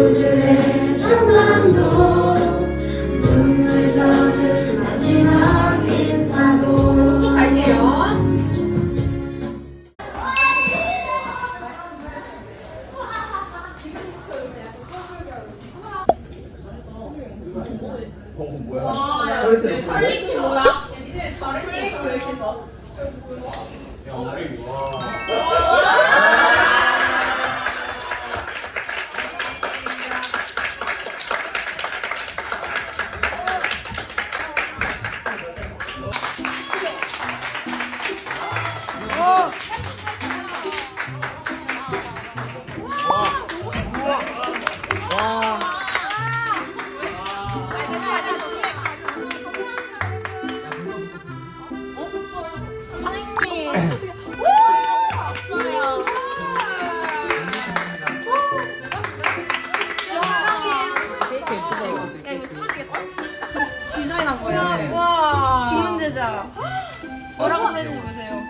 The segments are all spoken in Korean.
친구들의 제자. 뭐라고 써있는지 보세요.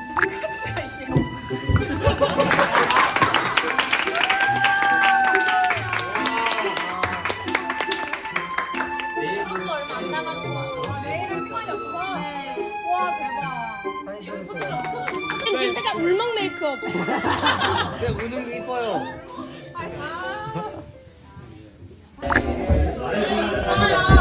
지금 살짝 울먹 메이크업. 우는 게 이뻐요. 하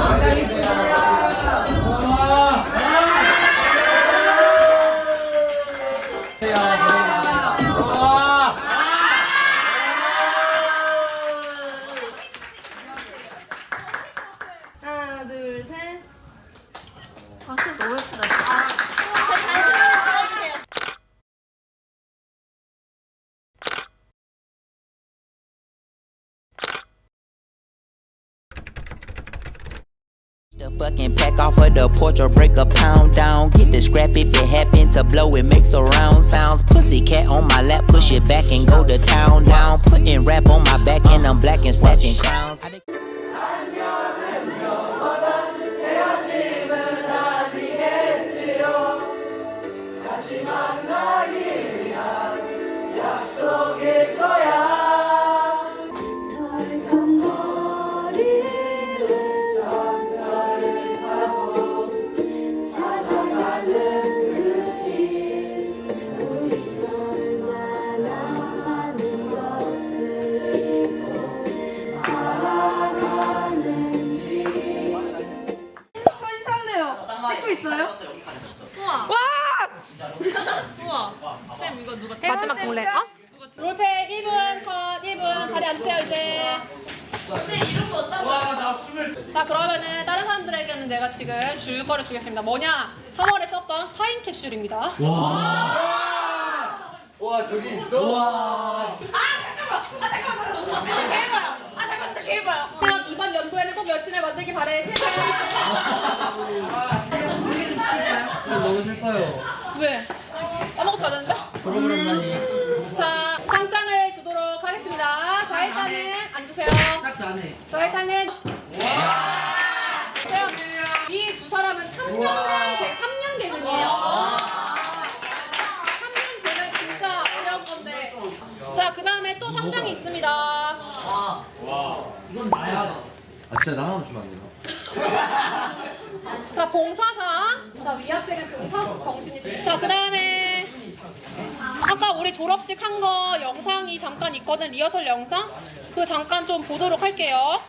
fucking pack off of the porch or break a pound down. Get the scrap if it happen to blow, it makes a round sounds. Pussy cat on my lap, push it back and go to town down. Putting rap on my back and I'm black and snatching crowns. 있어요? 마지막 동래. 어? 롤페 1분 컷 1분 자리 앉으세요 이제. 자 그러면은 다른 사람들에게는 내가 지금 줄 거를 주겠습니다. 뭐냐? 3월에 썼던 타임 캡슐입니다. 와 저기 있어? 그럼 이번 연도에는 꼭 여친을 만들기 바래. 실패. 너무 슬퍼요. 왜? 아무것도 안 했는데? 걸어버렸다니. 자 상장을 주도록 하겠습니다. 자 일단은 앉으세요. 딱 나네. 자 일단은 이 두 사람은 3년 개, 3년 개근이에요. 3년 개근 진짜 어려운 건데. 자, 그 또 상장이 있습니다. 이건 나야. 아 진짜 나 하나 주면 안 되나? 자, 봉사상. 자, 위아래는 봉사 정신이. 자, 그 다음에 아까 우리 졸업식 한 거 영상이 잠깐 있거든, 리허설 영상. 그 잠깐 좀 보도록 할게요.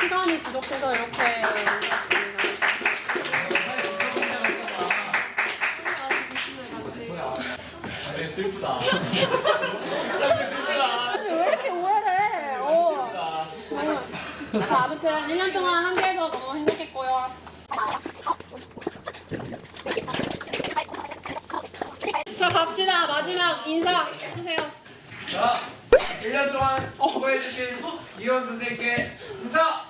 시간이 부족해서 이렇게 올렸습니다. 아니, 왜 이렇게 오해를 해? 어. 자, 아무튼 1년 동안 함께해서 너무 행복했고요. 자, 갑시다. 마지막 인사 해주세요. 자, 1년 동안 수고해주신 이원 선생님께 인사!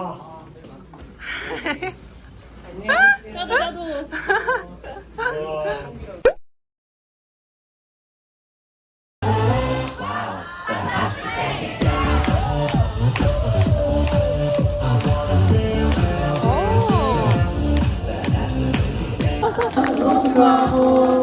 내가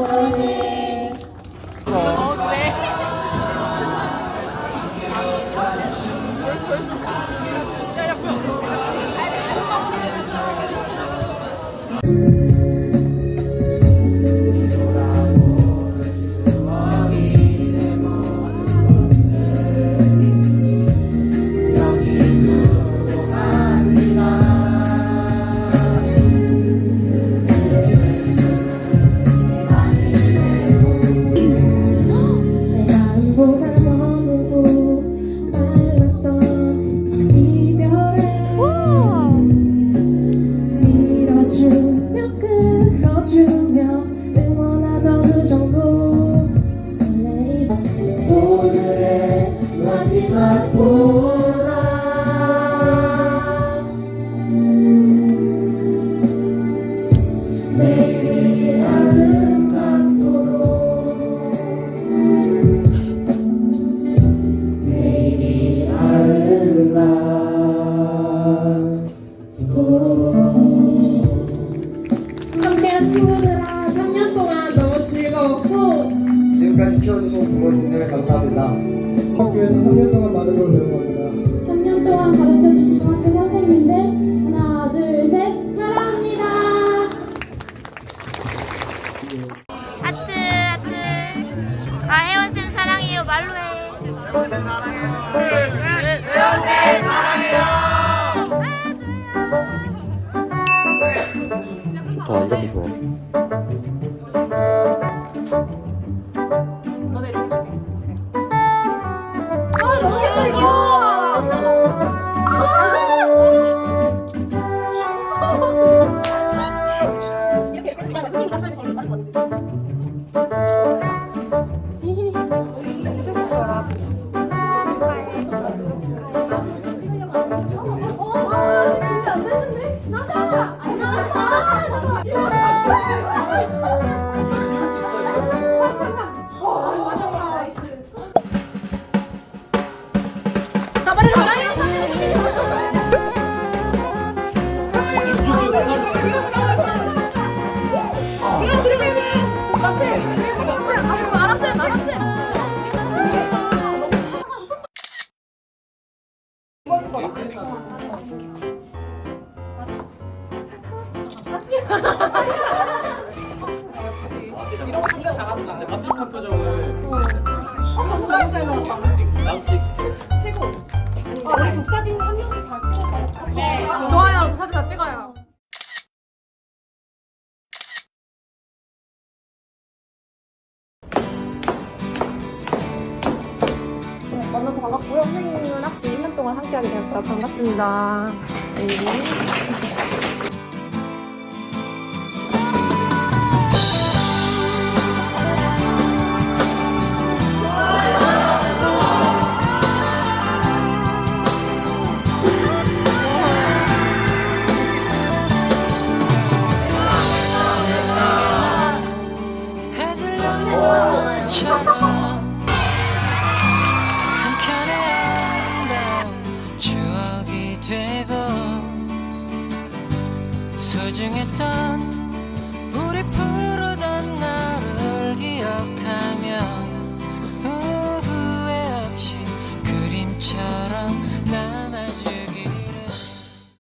어요, 알 함께하게 되었어요. 반갑습니다. 네.